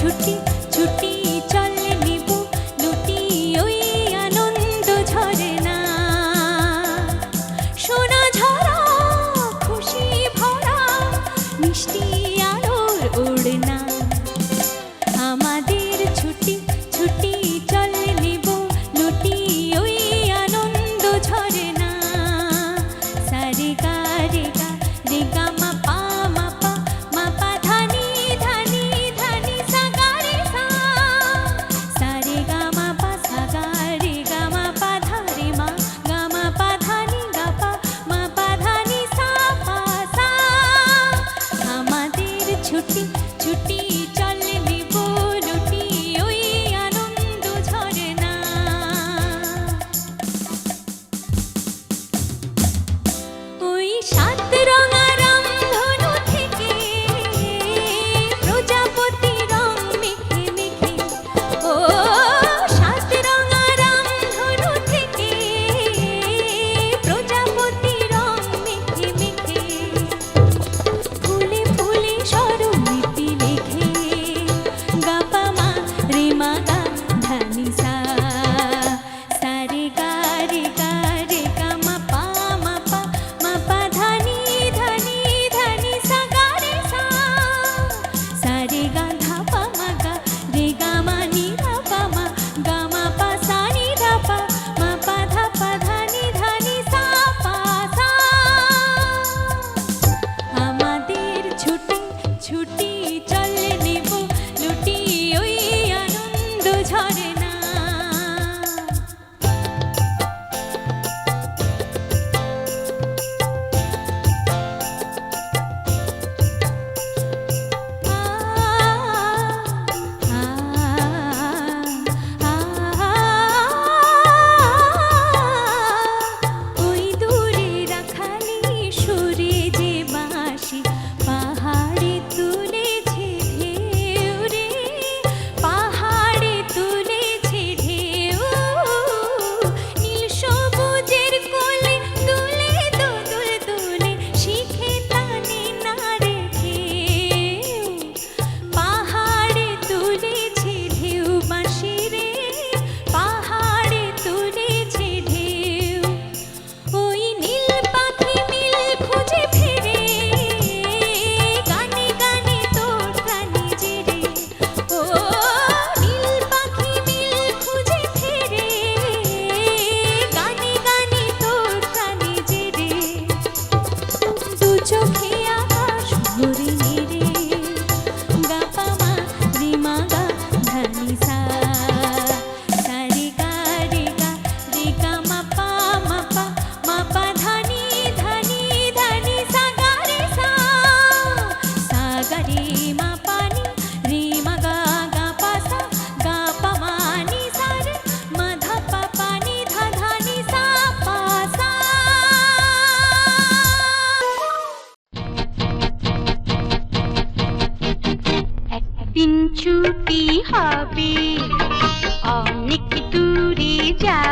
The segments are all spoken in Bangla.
छुट्टी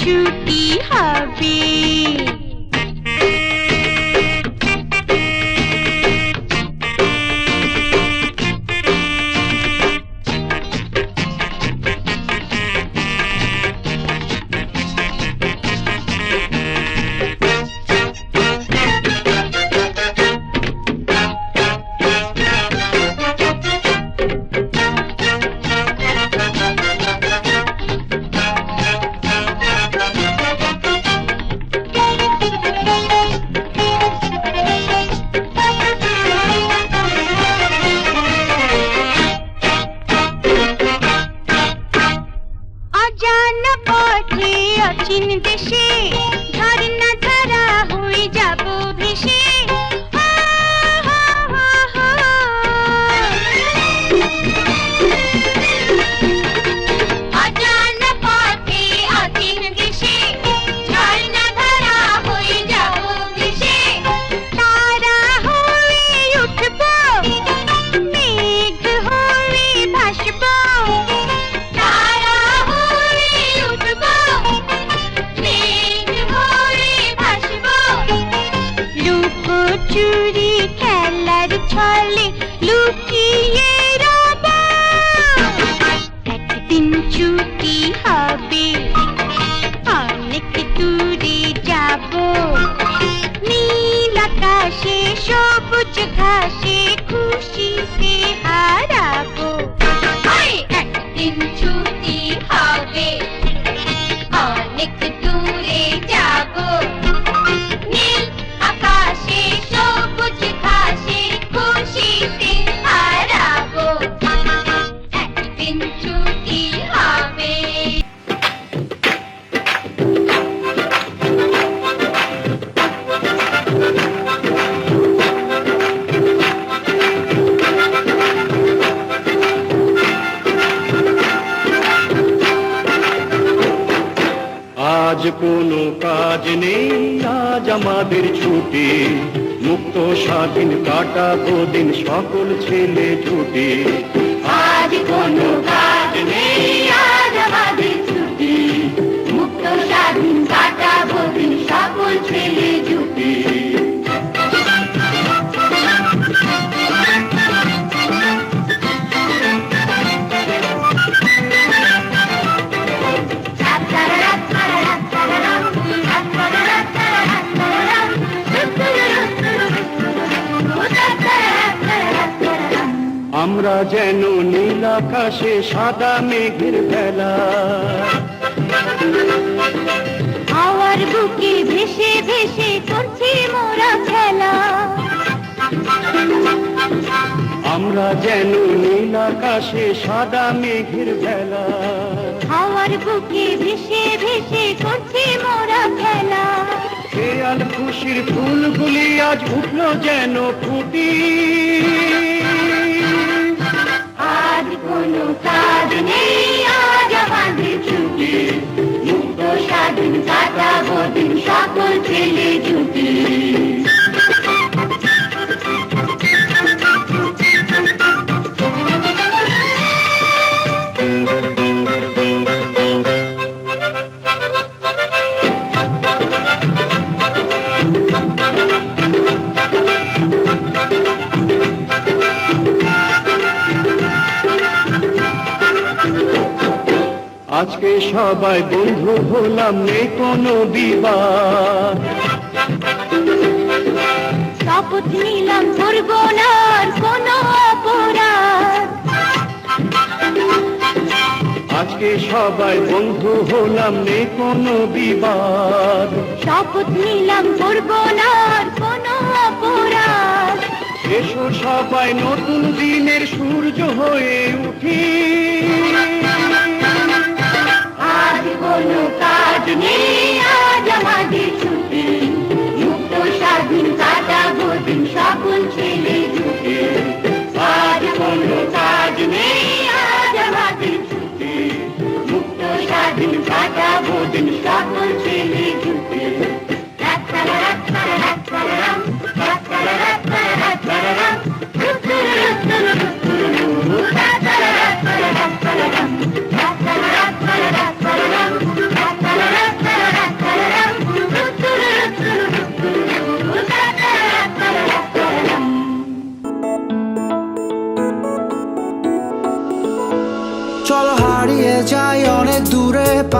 ছুটি হবে ನಿಂತೆ ಶೇ সবুজ মুক্ত স্বাধীন কাটাবো দিন সকল ছেলে ছুটি। আজ কোনো কাজ নেই, আজ আমাদের ছুটি। মুক্ত স্বাধীন কাটাবো দিন সকল ছেলে জুটি আমরা যেন নীল আকাশে সাদা মেঘের বেলা। হাওয়ার বুকে ভেসে ভেসে করছি মোরা খেলা। আমরা যেন নীল আকাশে সাদা মেঘের বেলা। হাওয়ার বুকে ভেসে ভেসে করছি মোরা খেলা। খেয়াল খুশির ফুলগুলি আজ উঠল যেন ফুটি। কোনো কাজ নেই আজ আমাদের ছুটি। মুক্ত স্বাধীন কাটাবো আজকে সবাই বন্ধু হলাম নেই কোনো বিবাদ। শপথ নিলাম করব না কোনো অপরাধ। আজকে সবাই বন্ধু হলাম নেই কোনো বিবাদ। শপথ নিলাম করব না কোনো অপরাধ। এসো সবাই নতুন দিনের সূর্য হয়ে উঠি। কোনো কাজ নেই আজ আমাদের ছুটি। মুক্ত স্বাধীন কাটাবো দিন, সকল ছেলে জুটে আজ কোনো কাজ নেই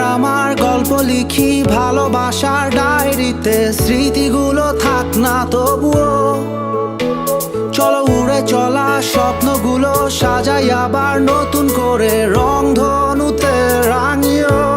আমার গল্প লিখি ভালোবাসার ডায়েরিতে, স্মৃতিগুলো থাক না তবুও। চলো উড়ে চলা স্বপ্নগুলো সাজাই আবার নতুন করে রং ধনুতে রাঙিও।